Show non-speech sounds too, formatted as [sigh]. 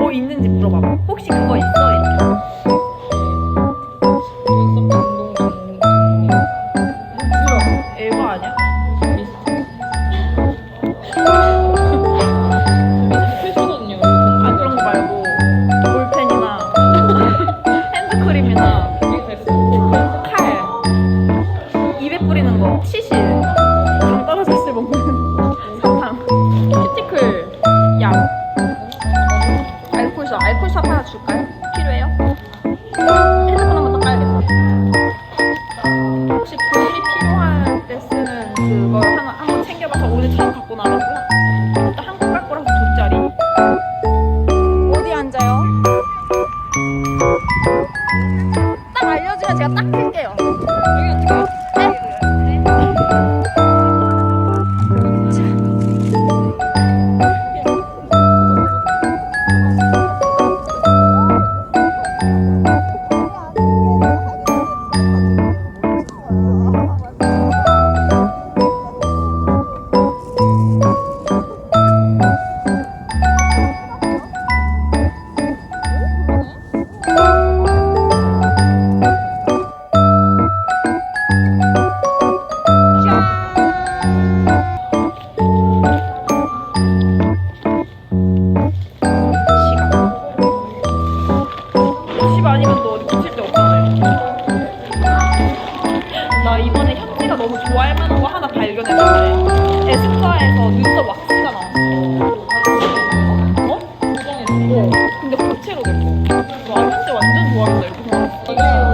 뭐 있는지 물어봐. 혹시 그거 있어? 이렇게. 에바 아니야? 아 그런 거 말고 볼펜이나 [laughs] 핸드크림이나 칼 입에 뿌리는 거 치실 알콜샷 하나 줄까요? 필요해요? 핸드폰 한번 더 까야겠다 혹시 필요할 때 쓰는 그걸 하나 한번 챙겨봐서 오늘 처음 갖고 나가고요 일단 한국 갈 거라서 돗자리 어디 앉아요? 딱 알려주면 제가 딱 할게요 여기 어떻게 10 아니면 너 붙일 데 없잖아요. 나 이번에 현지가 너무 좋아할 만한 거 하나 발견했는데 에스쁘아에서 눈썹 왁스가 나왔어. 어? 어 근데 고체로 됐고. 와 현지 완전 좋아한다 이거